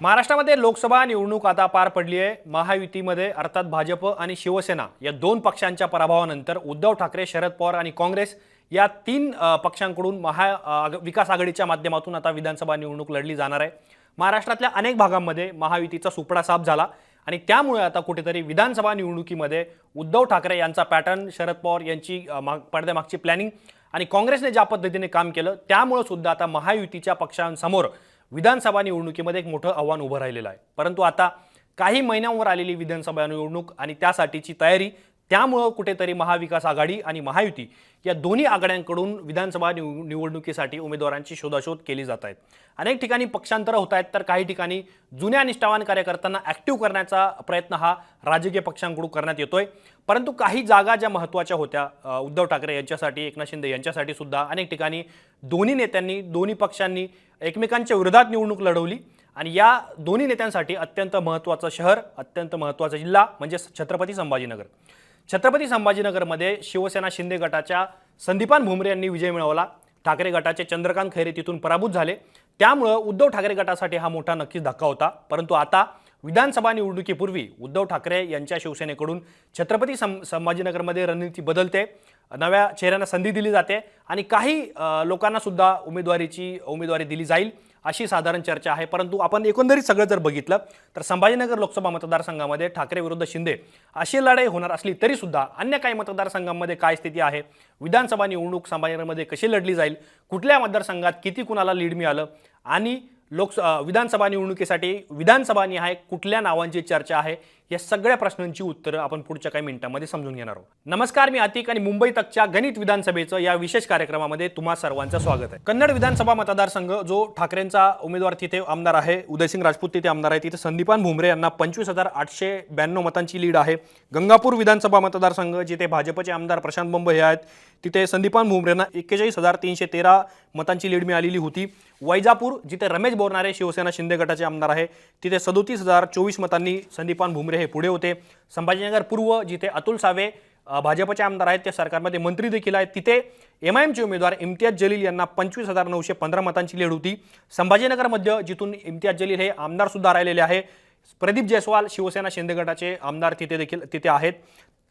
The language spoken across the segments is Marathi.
महाराष्ट्रामध्ये लोकसभा निवडणूक आता पार पडली आहे. महायुतीमध्ये अर्थात भाजप आणि शिवसेना या दोन पक्षांच्या पराभवानंतर उद्धव ठाकरे शरद पवार आणि काँग्रेस या तीन पक्षांकडून महा विकास आघाडीच्या माध्यमातून आता विधानसभा निवडणूक लढली जाणार आहे. महाराष्ट्रातल्या अनेक भागांमध्ये महायुतीचा सुपडा साफ झाला आणि त्यामुळे आता कुठेतरी विधानसभा निवडणुकीमध्ये उद्धव ठाकरे यांचा पॅटर्न शरद पवार यांची माग पडद्यामागची प्लॅनिंग आणि काँग्रेसने ज्या पद्धतीने काम केलं त्यामुळं सुद्धा आता महायुतीच्या पक्षांसमोर विधानसभा निवडणुकीमध्ये एक मोठं आव्हान उभं राहिलेलं आहे. परंतु आता काही महिन्यांवर आलेली विधानसभा निवडणूक आणि त्यासाठीची तयारी त्यामुळं कुठेतरी महाविकास आघाडी आणि महायुती या दोन्ही आघाड्यांकडून विधानसभा निव निवडणुकीसाठी उमेदवारांची शोधाशोध केली जात आहेत. अनेक ठिकाणी पक्षांतरं होत आहेत तर काही ठिकाणी जुन्या निष्ठावान कार्यकर्त्यांना ॲक्टिव्ह करण्याचा प्रयत्न हा राजकीय पक्षांकडून करण्यात येतोय. परंतु काही जागा ज्या महत्त्वाच्या होत्या उद्धव ठाकरे यांच्यासाठी एकनाथ शिंदे यांच्यासाठी सुद्धा अनेक ठिकाणी दोन्ही नेत्यांनी दोन्ही पक्षांनी एकमेकांच्या विरोधात निवडणूक लढवली आणि या दोन्ही नेत्यांसाठी अत्यंत महत्त्वाचं शहर अत्यंत महत्त्वाचा जिल्हा म्हणजे छत्रपती संभाजीनगर. छत्रपती संभाजीनगरमध्ये शिवसेना शिंदे गटाच्या संदीपान भुमरे यांनी विजय मिळवला. ठाकरे गटाचे चंद्रकांत खैरे तिथून पराभूत झाले. त्यामुळं उद्धव ठाकरे गटासाठी हा मोठा नक्कीच धक्का होता. परंतु आता विधानसभा निवडणुकीपूर्वी उद्धव ठाकरे यांच्या शिवसेनेकडून छत्रपती सं संभाजीनगरमध्ये रणनीती बदलते नव्या चेहऱ्यांना संधी दिली जाते आणि काही लोकांनासुद्धा लोकांना सुद्धा उमेदवारीची उमेदवारी दिली जाईल अशी साधारण चर्चा आहे. परंतु आपण एकंदरीत सगळं जर बघितलं तर संभाजीनगर लोकसभा मतदारसंघामध्ये ठाकरे विरुद्ध शिंदे अशी लढाई होणार असली तरी सुद्धा अन्य काही मतदारसंघांमध्ये काय स्थिती आहे? विधानसभा निवडणूक संभाजीनगरमध्ये कशी लढली जाईल? कुठल्या मतदारसंघात किती कुणाला लीड मिळालं? आणि लोकस विधानसभा निवडणुकीसाठी विधानसभा निहाय कुठल्या नावांची चर्चा आहे? या सगळ्या प्रश्नांची उत्तरं आपण पुढच्या काही मिनिटांमध्ये समजून घेणार आहोत. नमस्कार मी अतिक आणि मुंबई तकच्या गणित विधानसभेचं या विशेष कार्यक्रमामध्ये तुम्हा सर्वांचं स्वागत आहे. कन्नड विधानसभा मतदारसंघ जो ठाकरेंचा उमेदवार तिथे आमदार आहे उदयसिंग राजपूत तिथे आमदार आहे तिथे संदीपान भुमरे यांना पंचवीस हजार आठशे ब्याण्णव मतांची लीड आहे. गंगापूर विधानसभा मतदारसंघ जिथे भाजपचे आमदार प्रशांत बंब हे आहेत तिथे संदीपान भुमरेंना एक्केचाळीस हजार तीनशे तेरा मतांची लीड मिळालेली होती. वैजापूर जिथे रमेश बोरणारे शिवसेना शिंदे गटाचे आमदार आहे तिथे सदोतीस हजार चोवीस मतांनी संदीपान भुमरे हे पुढे होते. संभाजीनगर पूर्व जिथे अतुल सावे भाजपचे आमदार आहेत ते सरकारमध्ये मंत्री देखील आहेत. तिथे एम आय एमचे उमेदवार इम्तियाज जलील यांना पंचवीस हजार नऊशे पंधरा मतांची लीड होती. संभाजीनगरमध्ये जिथून इम्तियाज जलील हे आमदार सुद्धा राहिलेले आहे. प्रदीप जयस्वाल शिवसेना शिंदे गटाचे आमदार तिथे देखील तिथे आहेत.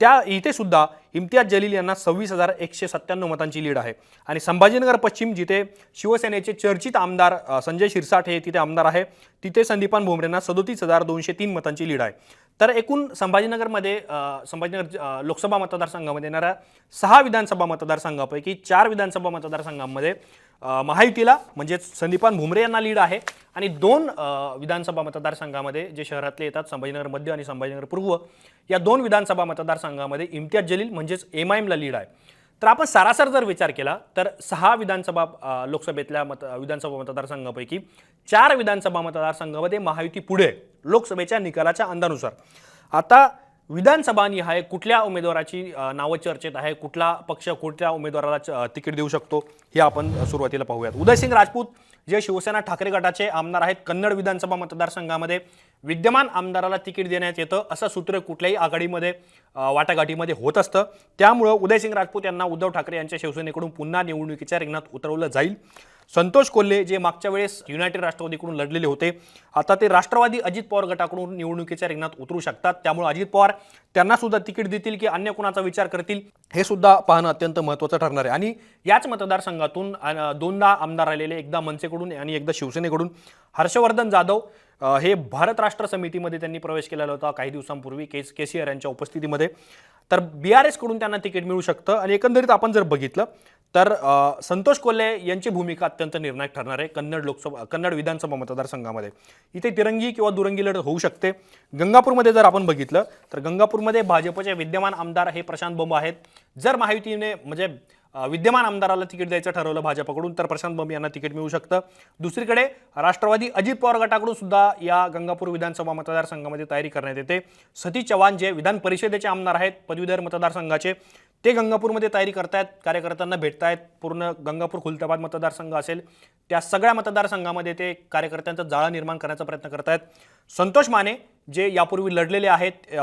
त्या इथे सुद्धा इम्तियाज जलील यांना सव्वीस हजार एकशे सत्त्याण्णव मतांची लीड आहे. आणि संभाजीनगर पश्चिम जिथे शिवसेनेचे चर्चित आमदार संजय शिरसाट हे तिथे आमदार आहे. तिथे संदीपान भोमरेंना सदोतीस हजार दोनशे तीन मतांची लीड आहे. तर एकूण संभाजीनगरमध्ये संभाजीनगर लोकसभा मतदारसंघामध्ये येणाऱ्या सहा विधानसभा मतदारसंघापैकी चार विधानसभा मतदारसंघांमध्ये महायुतीला म्हणजेच संदीपान भुमरे यांना लीड आहे आणि दोन विधानसभा मतदारसंघामध्ये जे शहरातले येतात संभाजीनगर मध्य आणि संभाजीनगर पूर्व या दोन विधानसभा मतदारसंघामध्ये इम्तियाज जलील म्हणजेच एम आय एमला लीड आहे. तर आपण सरासर जर विचार केला तर सहा विधानसभा लोकसभेतल्या मत विधानसभा मतदारसंघापैकी चार विधानसभा मतदारसंघामध्ये महायुती पुढे आहे, लोकसभेच्या निकालाच्या अंदानुसार. आता विधानसभा निहाय कुठल्या उमेदवाराची नावं चर्चेत आहे कुठला पक्ष कुठल्या उमेदवाराला तिकीट देऊ शकतो हे आपण सुरुवातीला पाहूयात. उदयसिंग राजपूत जे शिवसेना ठाकरे गटाचे आमदार आहेत कन्नड विधानसभा मतदारसंघामध्ये विद्यमान आमदाराला तिकीट देण्यात येतं असं सूत्र कुठल्याही आघाडीमध्ये वाटाघाटीमध्ये होत असतं. त्यामुळं उदयसिंग राजपूत यांना उद्धव ठाकरे यांच्या शिवसेनेकडून पुन्हा निवडणुकीच्या रिंगणात उतरवलं जाईल. संतोष कोल्हे जे मागच्या वेळेस युनायटेड राष्ट्रवादीकडून लढलेले होते आता ते राष्ट्रवादी अजित पवार गटाकडून निवडणुकीच्या रिंगणात उतरू शकतात. त्यामुळे अजित पवार त्यांना सुद्धा तिकीट देतील की अन्य कोणाचा विचार करतील हे सुद्धा पाहणं अत्यंत महत्त्वाचं ठरणार आहे. आणि याच मतदारसंघातून दोनदा आमदार राहिलेले एकदा मनसेकडून आणि एकदा शिवसेनेकडून हर्षवर्धन जाधव हे भारत राष्ट्र समितीमध्ये त्यांनी प्रवेश केलेला होता काही दिवसांपूर्वी केस के सी आर यांच्या उपस्थितीमध्ये. तर बी आर एसकडून त्यांना तिकीट मिळू शकतं आणि एकंदरीत आपण जर बघितलं तर संतोष कोल्हे यांची भूमिका अत्यंत निर्णायक ठरणार आहे कन्नड लोकसभा कन्नड विधानसभा मतदारसंघामध्ये. इथे तिरंगी किंवा दुरंगी लढत होऊ शकते. गंगापूरमध्ये जर आपण बघितलं तर गंगापूरमध्ये भाजपचे विद्यमान आमदार हे प्रशांत बंब आहेत. जर महायुतीने म्हणजे विद्यमान आमदाराला तिकीट द्यायचं ठरवलं भाजपकडून तर प्रशांत बंब यांना तिकीट मिळू शकतं. दुसरीकडे राष्ट्रवादी अजित पवार गटाकडून सुद्धा या गंगापूर विधानसभा मतदारसंघामध्ये तयारी करण्यात येते. सतीश चव्हाण जे विधान परिषदेचे आमदार आहेत पदवीधर मतदारसंघाचे ते गंगापूरमध्ये तयारी करतायत कार्यकर्त्यांना भेटतायत. पूर्ण गंगापूर खुलताबाद मतदारसंघ असेल त्या सगळ्या मतदारसंघामध्ये ते कार्यकर्त्यांचं जाळं निर्माण करण्याचा प्रयत्न करतायत. संतोष माने जे यापूर्वी लढलेले आहेत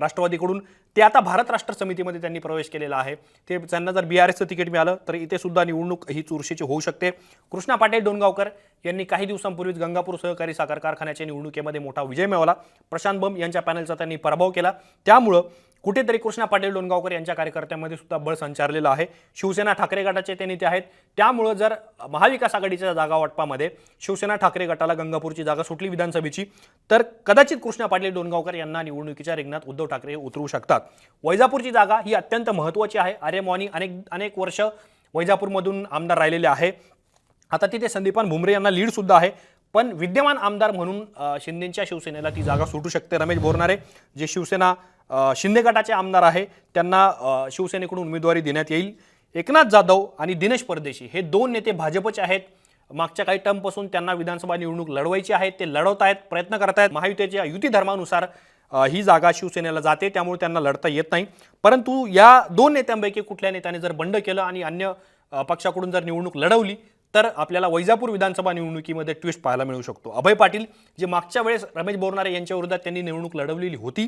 राष्ट्रवादीकडून ते आता भारत राष्ट्र समितीमध्ये त्यांनी प्रवेश केलेला आहे. ते त्यांना जर बी आर एसचं तिकीट मिळालं तर इथे सुद्धा निवडणूक ही चुरशीची होऊ शकते. कृष्णा पाटील डोणगावकर यांनी काही दिवसांपूर्वीच गंगापूर सहकारी साखर कारखान्याच्या निवडणुकीमध्ये मोठा विजय मिळवला. प्रशांत बंब यांच्या पॅनलचा त्यांनी पराभव केला. त्यामुळं कुठेतरी कृष्णा पाटील डोणगावकर यांच्या कार्यकर्त्यांमध्ये सुद्धा बळ संचारलेलं आहे. शिवसेना ठाकरे गटाचे ते नेते आहेत. त्यामुळं जर महाविकास आघाडीच्या जागा वाटपामध्ये शिवसेना ठाकरे गटाला गंगापूरची जागा सुटली विधानसभेची तर कदाचित कृष्णा पाटील डोणगावकर यांना निवडणुकीच्या रिंगणात उद्धव ठाकरे उतरू शकतात. वैजापूरची जागा ही अत्यंत महत्त्वाची आहे. आर्य मॉनी अनेक अनेक वर्ष वैजापूरमधून आमदार राहिलेले आहे. आता तिथे संदीपान भुमरे यांना लीड सुद्धा आहे. पण विद्यमान आमदार म्हणून शिंदेच्या शिवसेनेला ती जागा सुटू शकते. रमेश बोरणारे जे शिवसेना शिंदे गटाचे आमदार आहे. त्यांना शिवसेनेकडून उमेदवारी देण्यात येईल. एकनाथ जाधव आणि दिनेश परदेशी हे दोन नेते भाजपचे आहेत. मागच्या काही टर्मपासून त्यांना विधानसभा निवडणूक लढवायची आहे. ते लढवत आहेत प्रयत्न करत आहेत. महायुतीच्या युती धर्मानुसार ही जागा शिवसेनेला जाते. त्यामुळे त्यांना लढता येत नाही. परंतु या दोन नेत्यांपैकी कुठल्या नेत्याने जर बंड केलं आणि अन्य पक्षाकडून जर निवडणूक लढवली तर आपल्याला वैजापूर विधानसभा निवडणुकीमध्ये ट्विस्ट पाहायला मिळू शकतो. अभय पाटील जे मागच्या वेळेस रमेश बोरनारे यांच्या विरोधात त्यांनी निवडणूक लढवलेली होती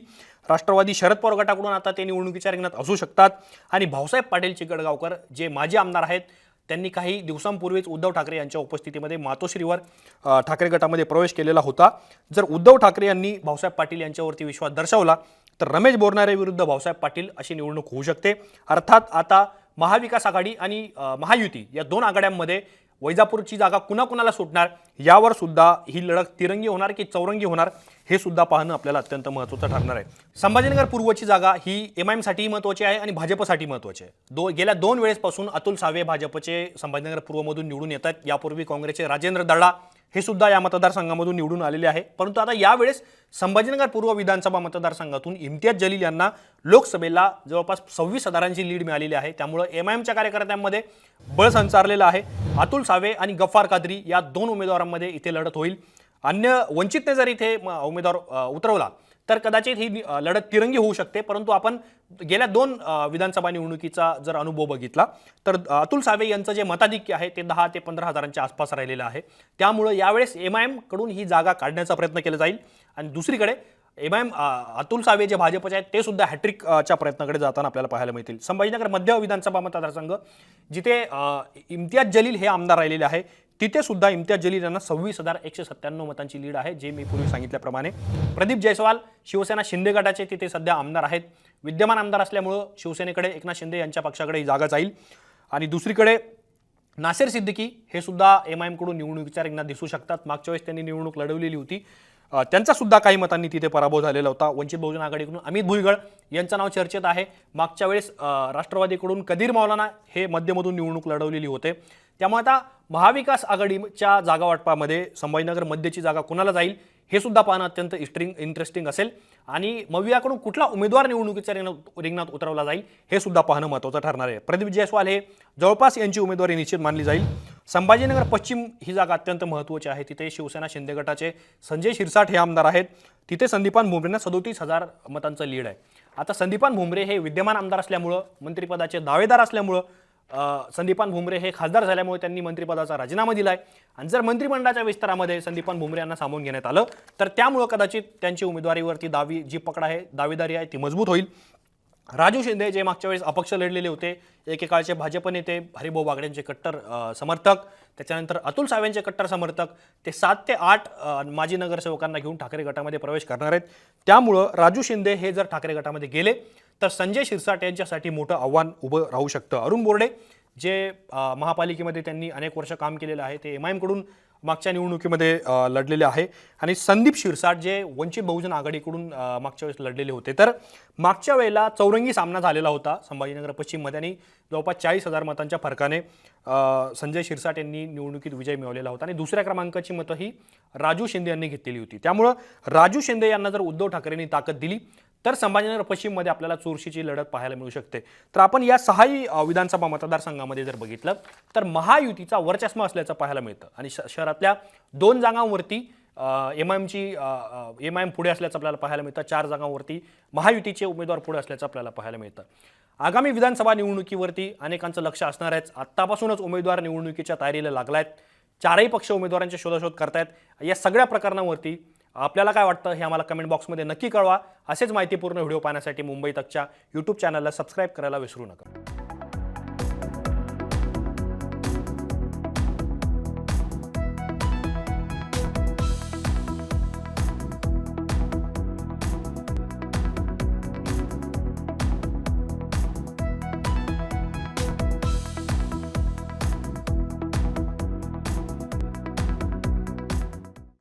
राष्ट्रवादी शरद पवार गटाकडून आता ते निवडणुकीच्या रिंगणात असू शकतात. आणि भाऊसाहेब पाटील चिकडगावकर जे माजी आमदार आहेत त्यांनी काही दिवसांपूर्वीच उद्धव ठाकरे यांच्या उपस्थितीमध्ये मातोश्रीवर ठाकरे गटामध्ये प्रवेश केलेला होता. जर उद्धव ठाकरे यांनी भाऊसाहेब पाटील यांच्यावरती विश्वास दर्शवला तर रमेश बोरनारे विरुद्ध भाऊसाहेब पाटील अशी निवडणूक होऊ शकते. अर्थात आता महाविकास आघाडी आणि महायुती या दोन आघाड्यांमध्ये वैजापूरची जागा कुणाकुणाला सुटणार यावर सुद्धा ही लढत तिरंगी होणार की चौरंगी होणार हे सुद्धा पाहणं आपल्याला अत्यंत महत्त्वाचं ठरणार आहे. संभाजीनगर पूर्वची जागा ही एम आय एमसाठीही महत्त्वाची आहे आणि भाजपसाठी महत्त्वाची आहे. दो गेल्या दोन वेळेसपासून अतुल सावे भाजपचे संभाजीनगर पूर्वमधून निवडून येतात यापूर्वी काँग्रेसचे राजेंद्र दळा हे सुद्धा या मतदारसंघामधून निवडून आलेले आहे. परंतु आता यावेळेस संभाजीनगर पूर्व विधानसभा मतदारसंघातून इम्तियाज जलील यांना लोकसभेला जवळपास सव्वीस हजारांची लीड मिळालेली आहे. त्यामुळं एम आय एमच्या कार्यकर्त्यांमध्ये बळ संचारलेलं आहे. अतुल सावे आणि गफ्फार कादरी या दोन उमेदवारांमध्ये इथे लढत होईल. अन्य वंचितने जर इथे म, उमेदवार उतरवला तर कदाचित ही लढत तिरंगी होऊ शकते. परंतु आपण गेल्या दोन विधानसभा निवडणुकीचा जर अनुभव बघितला तर अतुल सावे यांचं जे मताधिक्य आहे ते दहा ते पंधरा हजारांच्या आसपास राहिलेलं आहे. त्यामुळं यावेळेस एम आय एमकडून ही जागा काढण्याचा प्रयत्न केला जाईल. आणि दुसरीकडे M I M Atul Save जे भाजपचे आहेत ते सुद्धा हॅट्रिकच्या प्रयत्नाकडे जाताना आपल्याला पाहायला मिळतील. संभाजीनगर मध्य विधानसभा मतदारसंघ जिथे इम्तियाज जलील हे आमदार राहिलेले आहे तिथे सुद्धा इम्तियाज जलील यांना सव्वीस हजार एकशे सत्त्याण्णव मतांची लीड आहे जे मी पूर्वी सांगितल्याप्रमाणे. प्रदीप जयस्वाल शिवसेना शिंदे गटाचे तिथे सध्या आमदार आहेत. विद्यमान आमदार असल्यामुळं शिवसेनेकडे एकनाथ शिंदे यांच्या पक्षाकडे ही जागा जाईल. आणि दुसरीकडे नासेर सिद्दीकी हे सुद्धा एम आय एमकडून निवडणुकीच्या रिंगणात दिसू शकतात. मागच्या वेळेस त्यांनी निवडणूक लढवलेली होती. त्यांचा सुद्धा काही मतांनी तिथे पराभव झालेला होता. वंचित बहुजन आघाडीकडून अमित भुईगळ यांचं नाव चर्चेत आहे. मागच्या वेळेस राष्ट्रवादीकडून कदीर मौलाना हे मध्यमधून निवडणूक लढवलेली होते. त्यामुळे आता महाविकास आघाडीच्या जागा वाटपामध्ये संभाजीनगर मध्यची जागा कुणाला जाईल हे सुद्धा पाहणं अत्यंत इस्ट्रिंग इंटरेस्टिंग असेल. आणि मवियाकडून कुठला उमेदवार निवडणुकीच्या रिंगणात रिंगणात उतरवला जाईल हे सुद्धा पाहणं महत्त्वाचं ठरणार आहे. प्रदीप जयस्वाल हे जवळपास यांची उमेदवारी निश्चित मानली जाईल. संभाजीनगर पश्चिम ही जागा अत्यंत महत्त्वाची आहे. तिथे शिवसेना शिंदे गटाचे संजय शिरसाट हे आमदार आहेत. तिथे संदीपान भुमरेंना सदोतीस हजार मतांचं लीड आहे. आता संदीपान भुमरे हे विद्यमान आमदार असल्यामुळं मंत्रिपदाचे दावेदार असल्यामुळं संदीपान भुमरे हे खासदार झाल्यामुळे त्यांनी मंत्रिपदाचा राजीनामा दिलाय. आणि जर मंत्रिमंडळाच्या विस्तारामध्ये संदीपान भुमरे यांना सामावून घेण्यात आलं तर त्यामुळं कदाचित त्यांची उमेदवारीवरती दावी जी पकड आहे दावेदारी आहे ती मजबूत होईल. राजू शिंदे जे मागच्या वेळेस अपक्ष लढलेले होते एकेकाळचे भाजप नेते हरिभाऊ बागड्यांचे कट्टर समर्थक त्याच्यानंतर अतुल सावेंचे कट्टर समर्थक ते सात ते आठ माजी नगरसेवकांना घेऊन ठाकरे गटामध्ये प्रवेश करणार आहेत. त्यामुळं राजू शिंदे हे जर ठाकरे गटामध्ये गेले तर संजय शिरसाट यांच्यासाठी मोठं आव्हान उभं राहू शकतं. अरुण बोर्डे जे महापालिकेमध्ये त्यांनी अनेक वर्ष काम केलेलं आहे ते एम आय एमकडून मागच्या निवडणुकीमध्ये लढलेले आहे. आणि संदीप शिरसाट जे वंचित बहुजन आघाडीकडून मागच्या वेळेस लढलेले होते. तर मागच्या वेळेला चौरंगी सामना झालेला होता संभाजीनगर पश्चिममध्ये आणि जवळपास चाळीस हजार मतांच्या फरकाने संजय शिरसाट यांनी निवडणुकीत विजय मिळवलेला होता. आणि दुसऱ्या क्रमांकाची मतं ही राजू शिंदे यांनी घेतलेली होती. त्यामुळं राजू शिंदे यांना जर उद्धव ठाकरेंनी ताकद दिली तर संभाजीनगर पश्चिममध्ये आपल्याला चोरशीची लढत पाहायला मिळू शकते. तर आपण या सहाही विधानसभा मतदारसंघामध्ये जर बघितलं तर महायुतीचा वरचष्मा असल्याचं पाहायला मिळतं. आणि श- शहरातल्या दोन जागांवरती एम आय एमची एम आय एम पुढे असल्याचं आपल्याला पाहायला मिळतं. चार जागांवरती महायुतीचे उमेदवार पुढे असल्याचं आपल्याला पाहायला मिळतं. आगामी विधानसभा निवडणुकीवरती अनेकांचं लक्ष असणार आहेच आत्तापासूनच उमेदवार निवडणुकीच्या तयारीला लागलायत. चारही पक्ष उमेदवारांचे शोधाशोध करतायत. या सगळ्या प्रकरणावरती आपल्याला काय वाटतं हे आम्हाला कमेंट बॉक्समध्ये नक्की कळवा. असेच माहितीपूर्ण व्हिडिओ पाहण्यासाठी मुंबई तकच्या यूट्यूब चॅनलला सबस्क्राईब करायला विसरू नका.